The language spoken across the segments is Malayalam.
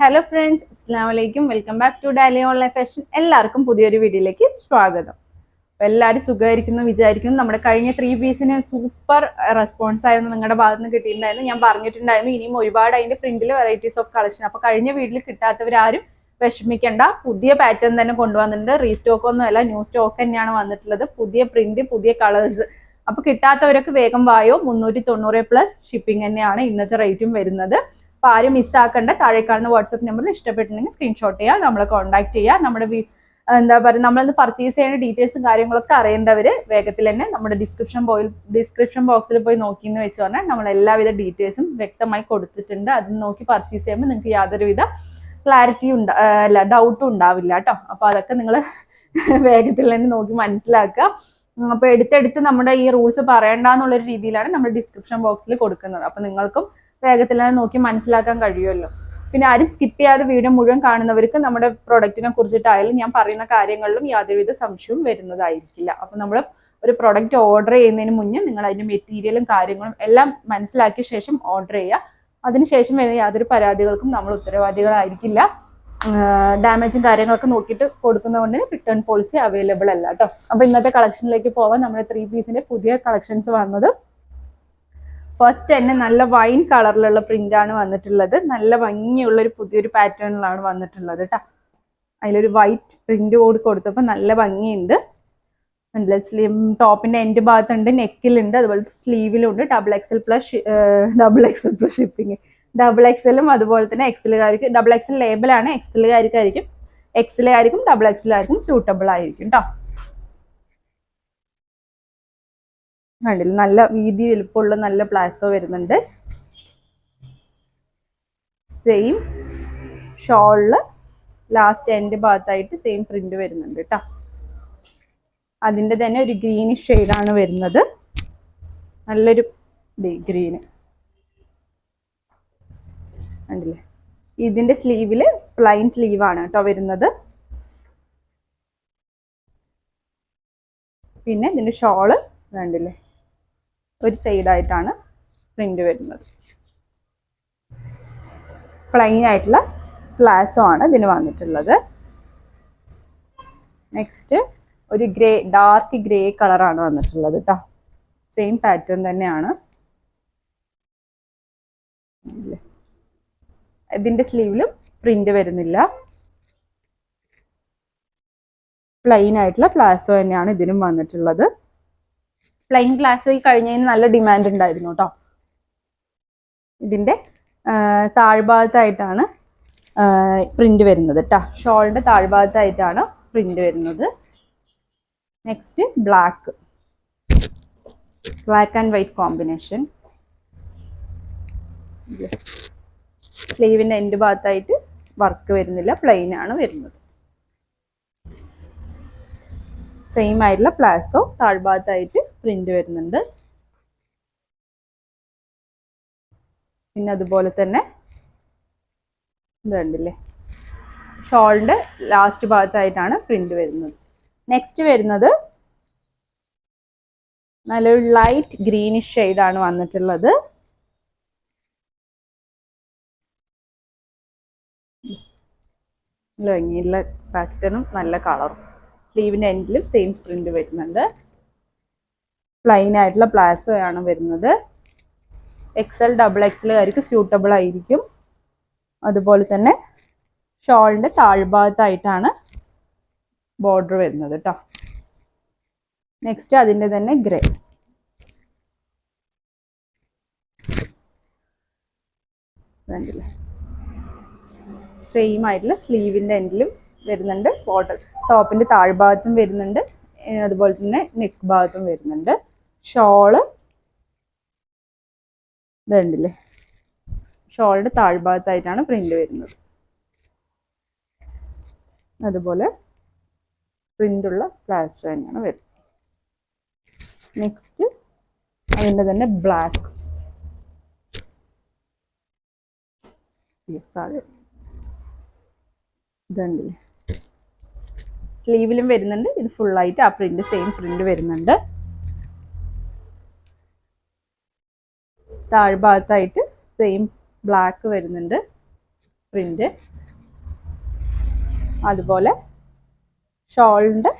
ഹലോ ഫ്രണ്ട്സ് അസ്സാം welcome back to Dolly online fashion എല്ലാവർക്കും പുതിയൊരു വീഡിയോയിലേക്ക് സ്വാഗതം. എല്ലാവരും സുഖമായിരിക്കുന്നു വിചാരിക്കുന്നു. നമ്മുടെ കഴിഞ്ഞ ത്രീ പീസിന് സൂപ്പർ റെസ്പോൺസ് ആയിരുന്നു നിങ്ങളുടെ ഭാഗത്ത് നിന്ന് കിട്ടിയിട്ടുണ്ടായിരുന്നു. ഞാൻ പറഞ്ഞിട്ടുണ്ടായിരുന്നു ഇനിയും ഒരുപാട് അതിന്റെ പ്രിന്റിൽ വെറൈറ്റീസ് ഓഫ് കളക്ഷൻ അപ്പോൾ കഴിഞ്ഞ വീട്ടിൽ കിട്ടാത്തവരാരും വിഷമിക്കേണ്ട. പുതിയ പാറ്റേൺ തന്നെ കൊണ്ടുവന്നിട്ടുണ്ട്. റീസ്റ്റോക്ക് ഒന്നുമല്ല ന്യൂ സ്റ്റോക്ക് തന്നെയാണ് വന്നിട്ടുള്ളത്. പുതിയ പ്രിന്റ് പുതിയ കളേഴ്സ് അപ്പോൾ കിട്ടാത്തവരൊക്കെ വേഗം വായോ? മുന്നൂറ്റി തൊണ്ണൂറ് പ്ലസ് ഷിപ്പിംഗ് തന്നെയാണ് ഇന്നത്തെ റേറ്റും വരുന്നത്. അപ്പോൾ ആരും മിസ്സാക്കണ്ട താഴെ കാണുന്ന വാട്സപ്പ് നമ്പറിൽ ഇഷ്ടപ്പെട്ടിട്ടുണ്ടെങ്കിൽ സ്ക്രീൻഷോട്ട് ചെയ്യുക നമ്മളെ കോൺടാക്ട് ചെയ്യുക നമ്മുടെ എന്താ പറയുക നമ്മളിന്ന് പർച്ചേസ് ചെയ്യുന്ന ഡീറ്റെയിൽസും കാര്യങ്ങളൊക്കെ അറിയേണ്ടവർ വേഗത്തിൽ തന്നെ നമ്മുടെ ഡിസ്ക്രിപ്ഷൻ ബോയിൽ ഡിസ്ക്രിപ്ഷൻ ബോക്സിൽ പോയി നോക്കിയെന്ന് വെച്ച് പറഞ്ഞാൽ നമ്മൾ എല്ലാവിധ ഡീറ്റെയിൽസും വ്യക്തമായി കൊടുത്തിട്ടുണ്ട്. അത് നോക്കി പർച്ചേസ് ചെയ്യുമ്പോൾ നിങ്ങൾക്ക് യാതൊരുവിധ ക്ലാരിറ്റി ഉണ്ടാ അല്ല ഡൗട്ടും ഉണ്ടാവില്ല കേട്ടോ. അപ്പോൾ അതൊക്കെ നിങ്ങൾ വേഗത്തിൽ തന്നെ നോക്കി മനസ്സിലാക്കുക. അപ്പൊ അപ്പോൾ എടുത്തെടുത്ത് നമ്മുടെ ഈ റൂൾസ് പറയണ്ടെന്നുള്ളൊരു രീതിയിലാണ് നമ്മൾ ഡിസ്ക്രിപ്ഷൻ ബോക്സിൽ കൊടുക്കുന്നത്. അപ്പോൾ നിങ്ങൾക്കും വേഗത്തിൽ തന്നെ നോക്കി മനസ്സിലാക്കാൻ കഴിയുമല്ലോ. പിന്നെ ആരും സ്കിപ്പ് ചെയ്യാതെ വീഡിയോ മുഴുവൻ കാണുന്നവർക്ക് നമ്മുടെ പ്രൊഡക്റ്റിനെ കുറിച്ചിട്ടായാലും ഞാൻ പറയുന്ന കാര്യങ്ങളിലും യാതൊരുവിധ സംശയവും വരുന്നതായിരിക്കില്ല. അപ്പോൾ നമ്മൾ ഒരു പ്രൊഡക്റ്റ് ഓർഡർ ചെയ്യുന്നതിന് മുന്നേ നിങ്ങൾ അതിന്റെ മെറ്റീരിയലും കാര്യങ്ങളും എല്ലാം മനസ്സിലാക്കിയ ശേഷം ഓർഡർ ചെയ്യുക. അതിനുശേഷം വരുന്ന യാതൊരു പരാതികൾക്കും നമ്മൾ ഉത്തരവാദികളായിരിക്കില്ല. ഡാമേജും കാര്യങ്ങളൊക്കെ നോക്കിയിട്ട് കൊടുക്കുന്നതുകൊണ്ട് റിട്ടേൺ പോളിസി അവൈലബിൾ അല്ല കേട്ടോ അപ്പോൾ ഇന്നത്തെ കളക്ഷനിലേക്ക് പോവാൻ നമ്മുടെ ത്രീ പീസിന്റെ പുതിയ കളക്ഷൻസ് വന്നത് ഫസ്റ്റ് തന്നെ നല്ല വൈൻ കളറിലുള്ള പ്രിന്റ് ആണ് വന്നിട്ടുള്ളത്. നല്ല ഭംഗിയുള്ള ഒരു പുതിയൊരു പാറ്റേണിലാണ് വന്നിട്ടുള്ളത് കേട്ടോ അതിലൊരു വൈറ്റ് പ്രിന്റ് കൂടി കൊടുത്തപ്പോൾ നല്ല ഭംഗിയുണ്ട്. സ്ലീവ് ടോപ്പിന്റെ എൻഡ് ഭാഗത്തുണ്ട് നെക്കിലുണ്ട് അതുപോലെ സ്ലീവിലുണ്ട് double XL plus double XL plus shipping double എക്സലും അതുപോലെ തന്നെ എക്സലുകാർക്ക് ഡബിൾ എക്സൽ ലേബിളാണ് എക്സലുകാർക്കായിരിക്കും എക്സലുകാർക്കും ഡബിൾ എക്സലുകാർക്കും സൂട്ടബിൾ ആയിരിക്കും കേട്ടോ കണ്ടില്ല. നല്ല വീതി വലുപ്പമുള്ള നല്ല പ്ലാസോ വരുന്നുണ്ട്. സെയിം ഷോളിൽ ലാസ്റ്റ് എൻഡ് ഭാഗത്തായിട്ട് സെയിം പ്രിന്റ് വരുന്നുണ്ട് കേട്ടോ അതിന്റെ തന്നെ ഒരു ഗ്രീനിഷ് ഷെയ്ഡാണ് വരുന്നത്. നല്ലൊരു ഗ്രീന്. കണ്ടില്ലേ? ഇതിന്റെ സ്ലീവിൽ പ്ലൈൻ സ്ലീവാണ് കേട്ടോ വരുന്നത്. പിന്നെ ഇതിന്റെ ഷോൾ കണ്ടില്ലേ? ഒരു സൈഡായിട്ടാണ് പ്രിന്റ് വരുന്നത്. പ്ലെയിൻ ആയിട്ടുള്ള പ്ലാസോ ആണ് ഇതിന് വന്നിട്ടുള്ളത്. നെക്സ്റ്റ് ഒരു ഗ്രേ ഡാർക്ക് ഗ്രേ കളറാണ് വന്നിട്ടുള്ളത് കേട്ടോ സെയിം പാറ്റേൺ തന്നെയാണ്. ഇതിന്റെ സ്ലീവിലും പ്രിന്റ് വരുന്നില്ല. പ്ലെയിൻ ആയിട്ടുള്ള പ്ലാസോ തന്നെയാണ് ഇതിനും വന്നിട്ടുള്ളത്. പ്ലെയിൻ പ്ലാസോ ഈ കഴിഞ്ഞതിന് നല്ല ഡിമാൻഡ് ഉണ്ടായിരുന്നു കേട്ടോ ഇതിന്റെ താഴ്ഭാഗത്തായിട്ടാണ് പ്രിന്റ് വരുന്നത് കേട്ടോ ഷോളിന്റെ താഴ്ഭാഗത്തായിട്ടാണ് പ്രിന്റ് വരുന്നത്. Next black black and white combination സ്ലീവിന്റെ end ഭാഗത്തായിട്ട് വർക്ക് വരുന്നില്ല പ്ലെയിൻ ആണ് വരുന്നത്. സെയിം ആയിട്ടുള്ള പ്ലാസോ താഴ്ഭാഗത്തായിട്ട് പ്രിന്റ് വരുന്നുണ്ട്. പിന്നെ അതുപോലെ തന്നെ ഇതുണ്ടല്ലേ ഷോളിന്റെ ലാസ്റ്റ് ഭാഗത്തായിട്ടാണ് പ്രിന്റ് വരുന്നത്. നെക്സ്റ്റ് വരുന്നത് നല്ലൊരു ലൈറ്റ് ഗ്രീനിഷ് ആണ് വന്നിട്ടുള്ളത്. ഭംഗിയുള്ള പാറ്റേണും നല്ല കളറും സ്ലീവിന്റെ എൻഡിലും സെയിം പ്രിന്റ് വരുന്നുണ്ട്. പ്ലൈൻ ആയിട്ടുള്ള പ്ലാസോ ആണ് വരുന്നത്. എക്സൽ ഡബിൾ എക്സലുകാർക്ക് സ്യൂട്ടബിൾ ആയിരിക്കും അതുപോലെ തന്നെ ഷോളിന്റെ താഴ്ഭാഗത്തായിട്ടാണ് ബോർഡർ വരുന്നത് കേട്ടോ നെക്സ്റ്റ് അതിന്റെ തന്നെ ഗ്രേ സെയിം ആയിട്ടുള്ള സ്ലീവിന്റെ എൻഡിലും വരുന്നുണ്ട് ബോർഡർ ടോപ്പിന്റെ താഴ്ഭാഗത്തും വരുന്നുണ്ട്. അതുപോലെ തന്നെ നെക്ക് ഭാഗത്തും വരുന്നുണ്ട്. ഷോൾ. ഇതുണ്ടല്ലേ? ഷോളിന്റെ താഴ്ഭാഗത്തായിട്ടാണ് പ്രിന്റ് വരുന്നത്. അതുപോലെ പ്രിന്റുള്ള പ്ലാസ്റ്റർ തന്നെയാണ് വരുന്നത്. നെക്സ്റ്റ് അതിന്റെ തന്നെ ബ്ലാക്ക് ഇതുണ്ടല്ലേ? സ്ലീവിലും വരുന്നുണ്ട്. ഇത് ഫുള്ളായിട്ട് ആ പ്രിന്റ് സെയിം പ്രിന്റ് വരുന്നുണ്ട്. താഴ്ഭാഗത്തായിട്ട് സെയിം ബ്ലാക്ക് വരുന്നുണ്ട്. പ്രിന്റ് അതുപോലെ ഷോളിന്റെ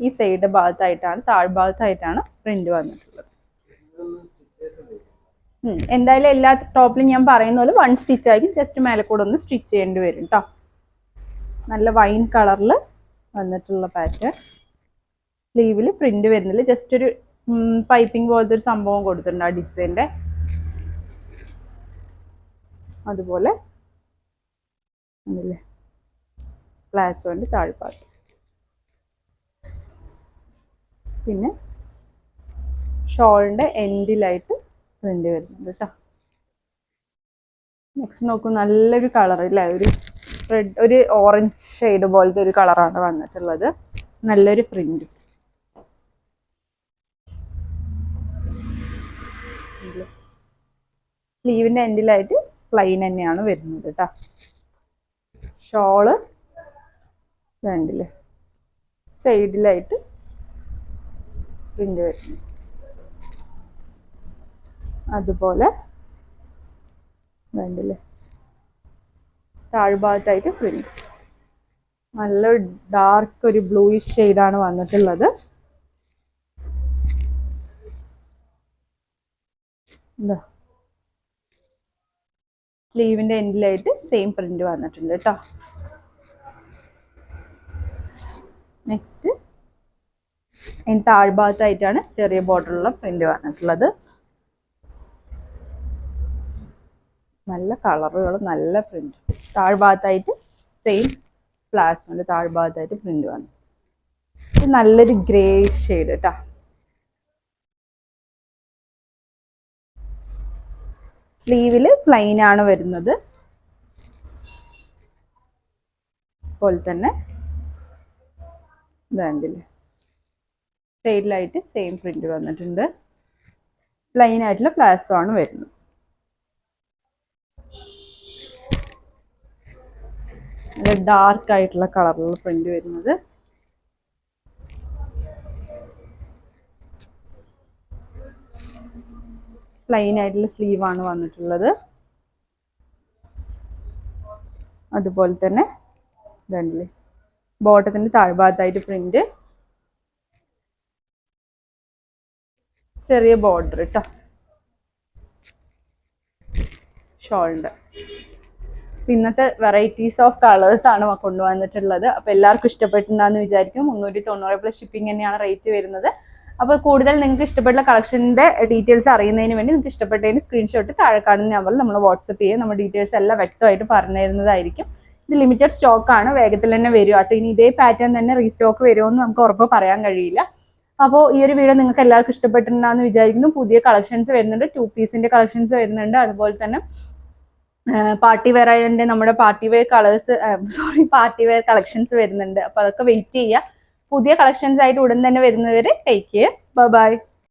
ഈ സൈഡ് ഭാഗത്തായിട്ടാണ് താഴ്ഭാഗത്തായിട്ടാണ് പ്രിന്റ് വന്നിട്ടുള്ളത്. എന്തായാലും എല്ലാ ടോപ്പിലും ഞാൻ പറയുന്ന പോലെ വൺ സ്റ്റിച്ച് ആയിരിക്കും. ജസ്റ്റ് മേലെ കൂടെ ഒന്ന് സ്റ്റിച്ച് ചെയ്യേണ്ടി വരും കേട്ടോ നല്ല വൈൻ കളറിൽ വന്നിട്ടുള്ള പാറ്റേൺ സ്ലീവിൽ പ്രിന്റ് വരുന്നില്ല. ജസ്റ്റ് ഒരു പൈപ്പിംഗ് പോലത്തെ ഒരു സംഭവം കൊടുത്തിട്ടുണ്ട് ആ ഡിസൈന്റെ അതുപോലെ ഉണ്ടല്ലേ പ്ലാസോന്റെ താഴ്ഭാഗത്ത് പിന്നെ ഷോളിന്റെ എൻഡിലായിട്ട് പ്രിന്റ് വരുന്നുണ്ട് കേട്ടോ നെക്സ്റ്റ് നോക്കൂ നല്ലൊരു കളർ ഇല്ലേ ഒരു റെഡ് ഒരു ഓറഞ്ച് ഷെയ്ഡ് പോലത്തെ ഒരു കളറാണ് വന്നിട്ടുള്ളത്. നല്ലൊരു പ്രിന്റ് സ്ലീവിന്റെ എൻഡിലായിട്ട് പ്ലെയിൻ തന്നെയാണ് വരുന്നത് കേട്ടോ ഷോൾ രണ്ടിൽ സൈഡിലായിട്ട് പ്രിന്റ് വരുന്നു. അതുപോലെ വേണ്ടില്ലേ താഴ്ഭാഗത്തായിട്ട് പ്രിന്റ്. നല്ല ഡാർക്ക് ഒരു ബ്ലൂയിഷ് ഷെയ്ഡാണ് വന്നിട്ടുള്ളത്. എന്താ സ്ലീവിന്റെ എൻഡിലായിട്ട് സെയിം പ്രിന്റ് വന്നിട്ടുണ്ട് കേട്ടോ നെക്സ്റ്റ് അതിന് താഴ്ഭാഗത്തായിട്ടാണ് ചെറിയ ബോർഡറുള്ള പ്രിന്റ് വന്നിട്ടുള്ളത്. നല്ല കളറുകൾ നല്ല പ്രിന്റ് താഴ്ഭാഗത്തായിട്ട് സെയിം പ്ലാസ്മയുടെ താഴ്ഭാഗത്തായിട്ട് പ്രിന്റ് വന്നു. ഇത് നല്ലൊരു ഗ്രേ ഷെയ്ഡ് കേട്ടോ സ്ലീവിൽ പ്ലെയിൻ ആണ് വരുന്നത്. അതുപോലെ തന്നെ സൈഡിലായിട്ട് സെയിം പ്രിന്റ് വന്നിട്ടുണ്ട്. പ്ലെയിൻ ആയിട്ടുള്ള പ്ലാസോ ആണ് വരുന്നത്. ഡാർക്ക് ആയിട്ടുള്ള കളറിലുള്ള പ്രിന്റ് വരുന്നത്. പ്ലെയിൻ ആയിട്ടുള്ള സ്ലീവ് ആണ് വന്നിട്ടുള്ളത്. അതുപോലെ തന്നെ ഇതല്ലേ ബോട്ടത്തിന്റെ താഴ്ഭാഗത്തായിട്ട് പ്രിന്റ് ചെറിയ ബോർഡർ കേട്ടോ ഷോൾഡർ ഇന്നത്തെ വെറൈറ്റീസ് ഓഫ് കളേഴ്സ് ആണ് കൊണ്ടുവന്നിട്ടുള്ളത്. അപ്പോൾ എല്ലാവർക്കും ഇഷ്ടപ്പെട്ടിട്ടുണ്ടാന്ന് വിചാരിക്കും മുന്നൂറ്റി തൊണ്ണൂറ് പ്ലസ് ഷിപ്പിംഗ് തന്നെയാണ് റേറ്റ് വരുന്നത്. അപ്പോൾ കൂടുതൽ നിങ്ങൾക്ക് ഇഷ്ടപ്പെട്ട കളക്ഷന്റെ ഡീറ്റെയിൽസ് അറിയുന്നതിന് വേണ്ടി നിങ്ങൾക്ക് ഇഷ്ടപ്പെട്ടതിന് സ്ക്രീൻഷോട്ട് താഴെ കാണുന്ന നമ്പറിൽ നമ്മൾ വാട്സപ്പ് ചെയ്യും. നമ്മുടെ ഡീറ്റെയിൽസ് എല്ലാം വ്യക്തമായിട്ട് പറഞ്ഞു തരുന്നതായിരിക്കും. ഇത് ലിമിറ്റഡ് സ്റ്റോക്ക് ആണ്. വേഗത്തിൽ തന്നെ വരും കേട്ടോ. ഇനി ഇതേ പാറ്റേൺ തന്നെ റീസ്റ്റോക്ക് വരുമെന്ന് നമുക്ക് ഉറപ്പ് പറയാൻ കഴിയില്ല. അപ്പോൾ ഈ ഒരു വീഡിയോ നിങ്ങൾക്ക് എല്ലാവർക്കും ഇഷ്ടപ്പെട്ടിട്ടുണ്ടെന്ന് വിചാരിക്കുന്നു. പുതിയ കളക്ഷൻസ് വരുന്നുണ്ട്. ടു പീസിന്റെ കളക്ഷൻസ് വരുന്നുണ്ട്. അതുപോലെ തന്നെ പാർട്ടി വെയർ അതിന്റെ നമ്മുടെ party wear colours sorry party wear collections വരുന്നുണ്ട്. അപ്പോൾ അതൊക്കെ വെയിറ്റ് ചെയ്യുക. പുതിയ കളക്ഷൻസ് ആയിട്ട് ഉടൻ തന്നെ വരുന്നവരെ ടേക്ക് കെയർ ബൈ